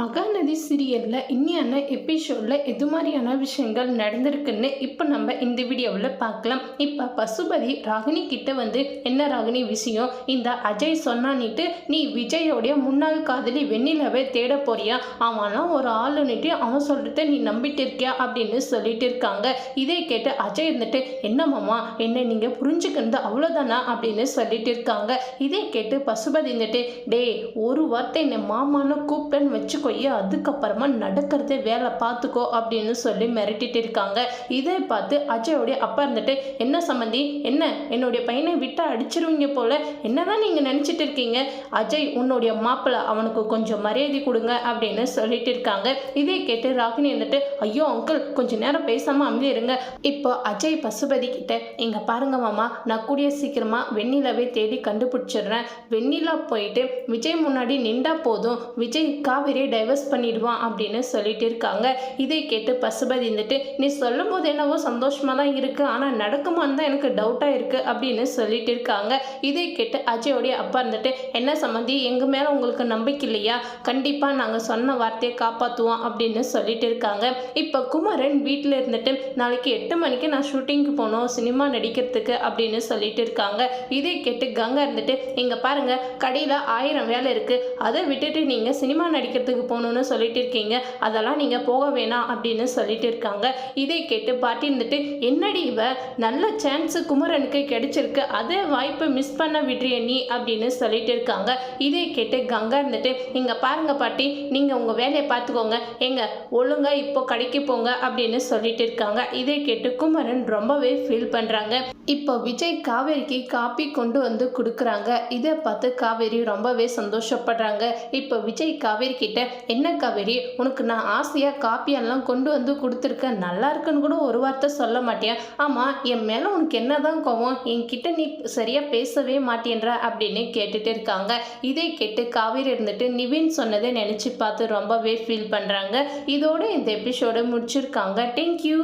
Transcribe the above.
மகாநதி சீரியலில் இன்னியான எபிசோடில் எது மாதிரியான விஷயங்கள் நடந்திருக்குன்னு இப்போ நம்ம இந்த வீடியோவில் பார்க்கலாம். இப்போ பசுபதி ராகினி கிட்ட வந்து என்ன ராகினி விஷயம்? இந்த அஜய் சொன்னான்னுட்டு நீ விஜயோடைய முன்னாள் காதலி வெண்ணிலவே தேட போறியா? அவன்லாம் ஒரு ஆளுன்னுட்டு அவன் சொல்கிறத நீ நம்பிட்டு இருக்கியா? அப்படின்னு சொல்லிட்டு இருக்காங்க. இதை கேட்டு அஜய் இருந்துட்டு என்ன மாமா என்ன நீங்கள் புரிஞ்சுக்கிறது அவ்வளோதானா அப்படின்னு சொல்லிட்டு இருக்காங்க. இதை கேட்டு பசுபதி இருந்துட்டு டேய் ஒரு வார்த்தை என்னை மாமான்னு கூப்பிட்டேன்னு வச்சுக்கோயே அதுக்கப்புறமா நடக்கிறதே வேலை பார்த்துக்கோ அப்படின்னு சொல்லி மிரட்டிட்டு இருக்காங்க. இதை பார்த்து அஜயோடைய அப்பா இருந்துட்டு என்ன சம்மந்தி என்ன? என்னுடைய பையனை விட்டு அடிச்சிருவீங்க போல? என்னதான் நீங்கள் நினச்சிட்டு இருக்கீங்க? அஜய் உன்னுடைய மாப்பிள்ளை அவனுக்கு கொஞ்சம் மரியாதை கொடுங்க அப்படின்னு சொல்லிட்டு இருக்காங்க. இதை கேட்டு ராகினி இருந்துட்டு ஐயோ அங்கிள் கொஞ்சம் நேரம் பேசாமல் அமைதி இருங்க. இப்போ அஜய் பசுபதி கிட்ட இங்கே பாருங்க மாமா நான் கூடிய சீக்கிரமாக வெண்ணிலாவே தேடி கண்டுபிடிச்சிடுறேன். வெண்ணிலா போயிட்டு விஜய் முன்னாடி நின்றா போதும். விஜய் காவேரியை டைவர்ஸ் பண்ணிடுவான் அப்படின்னு சொல்லிட்டு இருக்காங்க. இதை கேட்டு பசுபதி இருந்துட்டு நீ சொல்லும் போது என்னவோ சந்தோஷமாக தான் இருக்குது ஆனால் நடக்குமான்னு தான் எனக்கு டவுட்டாக இருக்குது அப்படின்னு சொல்லிட்டு இருக்காங்க. இதை கேட்டு அஜயோடைய அப்பா இருந்துட்டு என்ன சம்மந்தி எங்கள் மேலே உங்களுக்கு நம்பிக்கை இல்லையா? கண்டிப்பாக நாங்கள் சொன்ன வார்த்தையை காப்பாற்றுவோம் அப்படின்னு சொல்லிட்டு இருக்காங்க. இப்போ குமரன் வீட்டில் இருந்துட்டு நாளைக்கு எட்டு மணிக்கு நான் ஷூட்டிங்க்கு போனோம் சினிமா நடிக்கிறதுக்கு அப்படின்னு சொல்லிட்டு இருக்காங்க. இதை கேட்டு கங்கா இருந்துட்டு இங்கே பாருங்கள் கடையில் ஆயிரம் வேலை இருக்குது அதை விட்டுட்டு நீங்கள் சினிமா நடிக்கிறதுக்கு போகணும்னு சொல்லிட்டு இருக்கீங்க அதெல்லாம் நீங்கள் போக வேணாம் அப்படின்னு சொல்லிட்டு இருக்காங்க இதை கேட்டு பாட்டி இருந்துட்டு என்னடி இவ? நல்ல சான்ஸ் குமரனுக்கு கிடைச்சிருக்கு. அதே வாய்ப்பை மிஸ் பண்ண விடுறிய நீ? அப்படின்னு சொல்லிட்டு இருக்காங்க இதை கேட்டு கங்கா இருந்துட்டு இங்கே பாருங்க பாட்டி நீங்கள் உங்கள் வேலையை பார்த்துக்கோங்க. எங்க ஒழுங்கா இப்போ கடைக்கு போங்க. அப்படின்னு சொல்லிட்டு இருக்காங்க இதை கேட்டு குமரன் ரொம்பவே ஃபீல் பண்ணுறாங்க இப்போ விஜய் காவேரிக்கு காப்பி கொண்டு வந்து கொடுக்குறாங்க. இதை பார்த்து காவேரி ரொம்பவே சந்தோஷப்படுறாங்க. இப்போ விஜய் காவேரி கிட்ட என்ன காவேரி உனக்கு நான் ஆசையாக காப்பியெல்லாம் கொண்டு வந்து கொடுத்துருக்கேன் நல்லா இருக்குன்னு கூட ஒரு வார்த்தை சொல்ல மாட்டேன் ஆமாம் என் மேலே உனக்கு என்னதான் கோவம் என்கிட்ட நீ சரியாக பேசவே மாட்டேன்ற அப்படின்னு கேட்டுட்டு இருக்காங்க. இதை கேட்டு காவேரி இருந்துட்டு நிவின் சொன்னதை நினச்சி பார்த்து ரொம்பவே ஃபீல் பண்ணுறாங்க இதோடு இந்த எபிசோடு முடிச்சிருக்காங்க. தேங்க்யூ